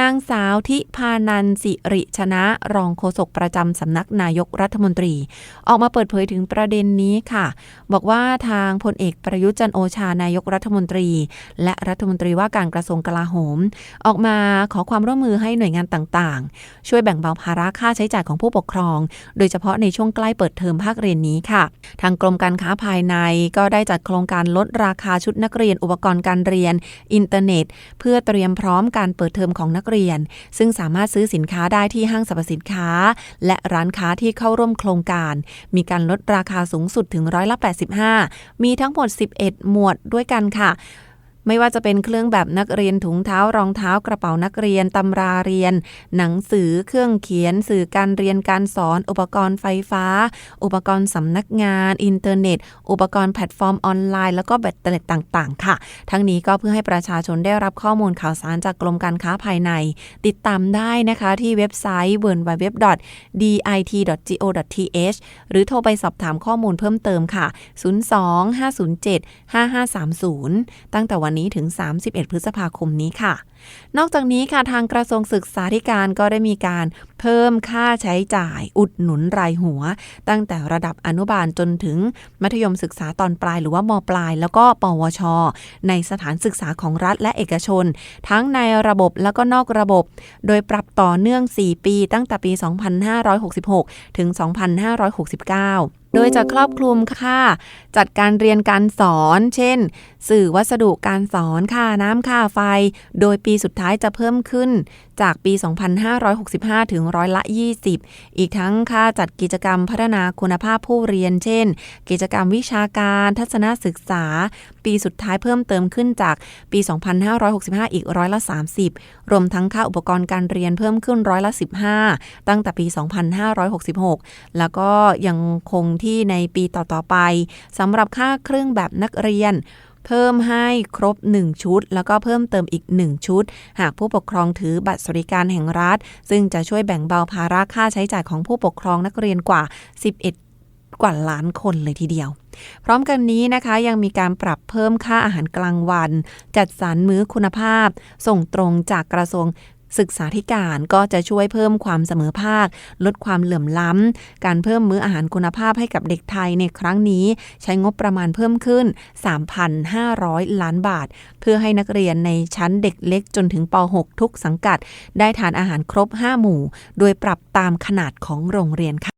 นางสาวทิพานันสิริชนะ รองโฆษกประจำสำนักนายกรัฐมนตรี ออกมาเปิดเผยถึงประเด็นนี้ค่ะ บอกว่าทางพลเอกประยุทธ์จันโอชานายกรัฐมนตรี และรัฐมนตรีว่าการกระทรวงกลาโหม ออกมาขอความร่วมมือให้หน่วยงานต่างๆ ช่วยแบ่งเบาภาระค่าใช้จ่ายของผู้ปกครอง โดยเฉพาะในช่วงใกล้เปิดเทอมภาคเรียนนี้ค่ะ ทางกรมการค้าภายในก็ได้จัดโครงการลดราคาชุดนักเรียนอุปกรณ์การเรียน อินเทอร์เน็ต เพื่อเตรียมพร้อมการเปิดเทอมของนักเรียน ซึ่งสามารถซื้อสินค้าได้ที่ห้างสรรพสินค้า และร้านค้าที่เข้าร่วมโครงการ มีการลดราคาสูงสุดถึงร้อยละ85 มีทั้งหมด 11 หมวดด้วยกันค่ะ ไม่ว่าจะเป็นเครื่องแบบนักเรียนถุงเท้ารองเท้ากระเป๋านักเรียนตำราเรียน หนังสือเครื่องเขียน สื่อการเรียนการสอน อุปกรณ์ไฟฟ้า อุปกรณ์สำนักงาน อินเทอร์เน็ต อุปกรณ์แพลตฟอร์มออนไลน์ แล้วก็แบตเตอรี่ต่าง ๆ ค่ะ ทั้งนี้ก็เพื่อให้ประชาชนได้รับข้อมูลข่าวสารจากกรมการค้าภายใน ติดตามได้นะคะที่เว็บไซต์ www.dit.go.th หรือโทรไปสอบถามข้อมูลเพิ่มเติมค่ะ 02-507-5530 ตั้งแต่วันนี้ถึง 31 พฤษภาคมนี้ค่ะ นอกจากนี้ค่ะทางกระทรวงศึกษาธิการก็ได้มีการเพิ่มค่าใช้จ่ายอุดหนุนรายหัว ตั้งแต่ระดับอนุบาลจนถึงมัธยมศึกษาตอนปลายหรือว่ามปลาย แล้วก็ปวช ในสถานศึกษาของรัฐและเอกชน ทั้งในระบบแล้วก็นอกระบบ โดยปรับต่อเนื่อง 4 ปี ตั้งแต่ปี 2566 ถึง 2569 โดยจะครอบคลุมค่าจัดการเรียนการสอน เช่น สื่อวัสดุการสอนค่าน้ำค่าไฟ โดยปีสุดท้ายจะเพิ่มขึ้น จากปี 2565 ถึงร้อยละ 20 อีกทั้งค่าจัดกิจกรรมพัฒนาคุณภาพผู้เรียน เช่น กิจกรรมวิชาการทัศนศึกษา ปีสุดท้ายเพิ่มเติมขึ้นจากปี 2565 อีกร้อยละ 30 รวมทั้งค่าอุปกรณ์การเรียนเพิ่มขึ้นร้อยละ 15 ตั้งแต่ปี 2566 แล้วก็ยังคงที่ในปีต่อๆไปสำหรับค่าเครื่องแบบนักเรียน เพิ่มให้ครบ 1 ชุด แล้วก็เพิ่มเติมอีก 1 ชุด หากผู้ปกครองถือบัตรสวัสดิการแห่งรัฐ ซึ่งจะช่วยแบ่งเบาภาระค่าใช้จ่ายของผู้ปกครองนักเรียนกว่า 11 กว่าล้านคนเลยทีเดียวพร้อมกันนี้นะคะยังมีการปรับเพิ่มค่าอาหารกลางวัน จัดสรรมื้อคุณภาพ ส่งตรงจากกระทรวง ศึกษาธิการก็จะช่วยเพิ่มความเสมอภาค ลดความเหลื่อมล้ำ การเพิ่มมื้ออาหารคุณภาพให้กับเด็กไทยในครั้งนี้ ใช้งบประมาณเพิ่มขึ้น 3,500 ล้านบาท เพื่อให้นักเรียนในชั้นเด็กเล็กจนถึงป .6 ทุกสังกัด ได้ทานอาหารครบ 5 หมู่ โดยปรับตามขนาดของโรงเรียนค่ะ